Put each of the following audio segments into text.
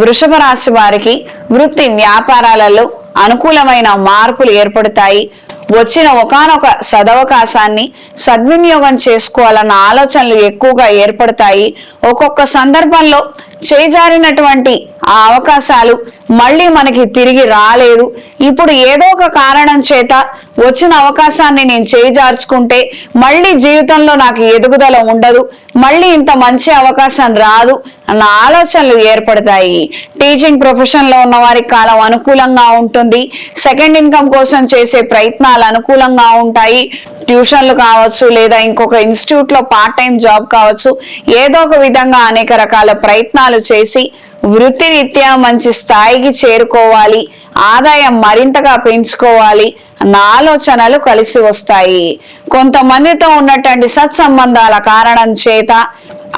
వృషభ రాశి వారికి వృత్తి వ్యాపారాలలో అనుకూలమైన మార్పులు ఏర్పడతాయి. వచ్చిన ఒకానొక సదవకాశాన్ని సద్వినియోగం చేసుకోవాలన్న ఆలోచనలు ఎక్కువగా ఏర్పడతాయి. ఒక్కొక్క సందర్భంలో చేజారినటువంటి ఆ అవకాశాలు మళ్ళీ మనకి తిరిగి రాలేదు. ఇప్పుడు ఏదో ఒక కారణం చేత వచ్చిన అవకాశాన్ని నేను చేజార్చుకుంటే మళ్ళీ జీవితంలో నాకు ఎదుగుదల ఉండదు. మళ్ళీ ఇంత మంచి అవకాశం రాదు అన్న ఆలోచనలు ఏర్పడతాయి. టీచింగ్ ప్రొఫెషన్లో ఉన్న వారికి కాలం అనుకూలంగా ఉంటుంది. సెకండ్ ఇన్కమ్ కోసం చేసే ప్రయత్నాలు అనుకూలంగా ఉంటాయి. ట్యూషన్లు కావచ్చు లేదా ఇంకొక ఇన్స్టిట్యూట్లో పార్ట్ టైం జాబ్ కావచ్చు. ఏదో ఒక విధంగా అనేక రకాల ప్రయత్నాలు చేసి వృత్తిరీత్యా మంచి స్థాయికి చేరుకోవాలి ఆదాయం మరింతగా పెంచుకోవాలి అన్న ఆలోచనలు కలిసి వస్తాయి. కొంతమందితో ఉన్నటువంటి సత్సంబంధాల కారణం చేత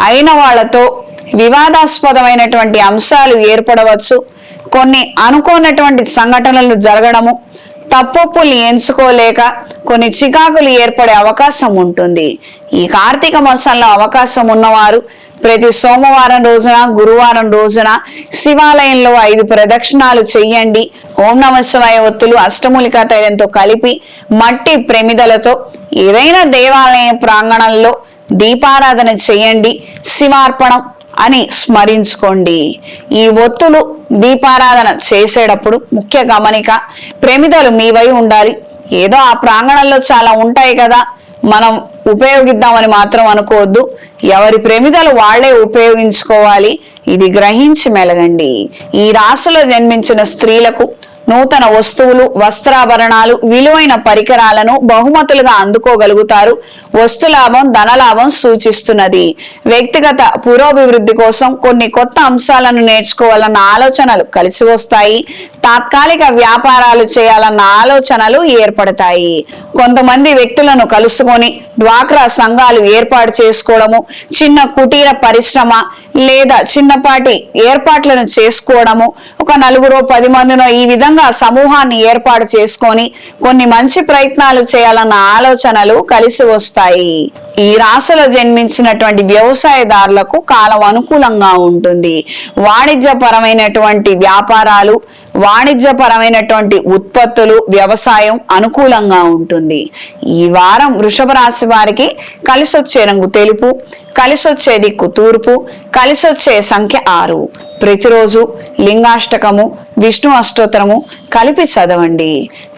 అయిన వాళ్ళతో వివాదాస్పదమైనటువంటి అంశాలు ఏర్పడవచ్చు. కొన్ని అనుకోనటువంటి సంఘటనలు జరగడము తప్పొప్పుల్ని ఎంచుకోలేక కొన్ని చికాకులు ఏర్పడే అవకాశం ఉంటుంది. ఈ కార్తీక మాసంలో అవకాశం ఉన్నవారు ప్రతి సోమవారం రోజున గురువారం రోజున శివాలయంలో ఐదు ప్రదక్షిణాలు చెయ్యండి ఓం నమ శివాయ ఒత్తులు అష్టమూలికా తైలంతో కలిపి మట్టి ప్రమిదలతో ఏదైనా దేవాలయ ప్రాంగణంలో దీపారాధన చేయండి. శివార్పణం అని స్మరించుకోండి. ఈ ఒత్తులు దీపారాధన చేసేటప్పుడు ముఖ్య గమనిక ప్రమిదలు మీవై ఉండాలి. ఏదో ఆ ప్రాంగణంలో చాలా ఉంటాయి కదా. మనం ఉపయోగిద్దామని మాత్రం అనుకోవద్దు. ఎవరి ప్రేమిదలు వాళ్ళే ఉపయోగించుకోవాలి. ఇది గ్రహించి మెలగండి. ఈ రాశిలో జన్మించిన స్త్రీలకు నూతన వస్తువులు వస్త్రాభరణాలు విలువైన పరికరాలను బహుమతులుగా అందుకోగలుగుతారు. వస్తులాభం ధనలాభం సూచిస్తున్నది. వ్యక్తిగత పురోభివృద్ధి కోసం కొన్ని కొత్త అంశాలను నేర్చుకోవాలన్న ఆలోచనలు కలిసి వస్తాయి. తాత్కాలిక వ్యాపారాలు చేయాలన్న ఆలోచనలు ఏర్పడతాయి. కొంతమంది వ్యక్తులను కలుసుకొని డ్వాక్రా సంఘాలు ఏర్పాటు చేసుకోవడము చిన్న కుటీర పరిశ్రమ లేదా చిన్నపాటి ఏర్పాట్లను చేసుకోవడము ఒక నలుగురో పది మందినో ఈ విధంగా సమూహాన్ని ఏర్పాటు చేసుకొని కొన్ని మంచి ప్రయత్నాలు చేయాలన్న ఆలోచనలు కలిసి వస్తాయి. ఈ రాశిలో జన్మించినటువంటి వ్యవసాయదారులకు కాలం అనుకూలంగా ఉంటుంది. వాణిజ్యపరమైనటువంటి వ్యాపారాలు వాణిజ్యపరమైనటువంటి ఉత్పత్తులు వ్యవసాయం అనుకూలంగా ఉంటుంది. ఈ వారం వృషభ రాశి వారికి కలిసొచ్చే రంగు తెలుపు కలిసొచ్చే దిక్కు తూర్పు కలిసొచ్చే సంఖ్య ఆరు. ప్రతిరోజు లింగాష్టకము విష్ణు అష్టోత్తరము కలిపి చదవండి.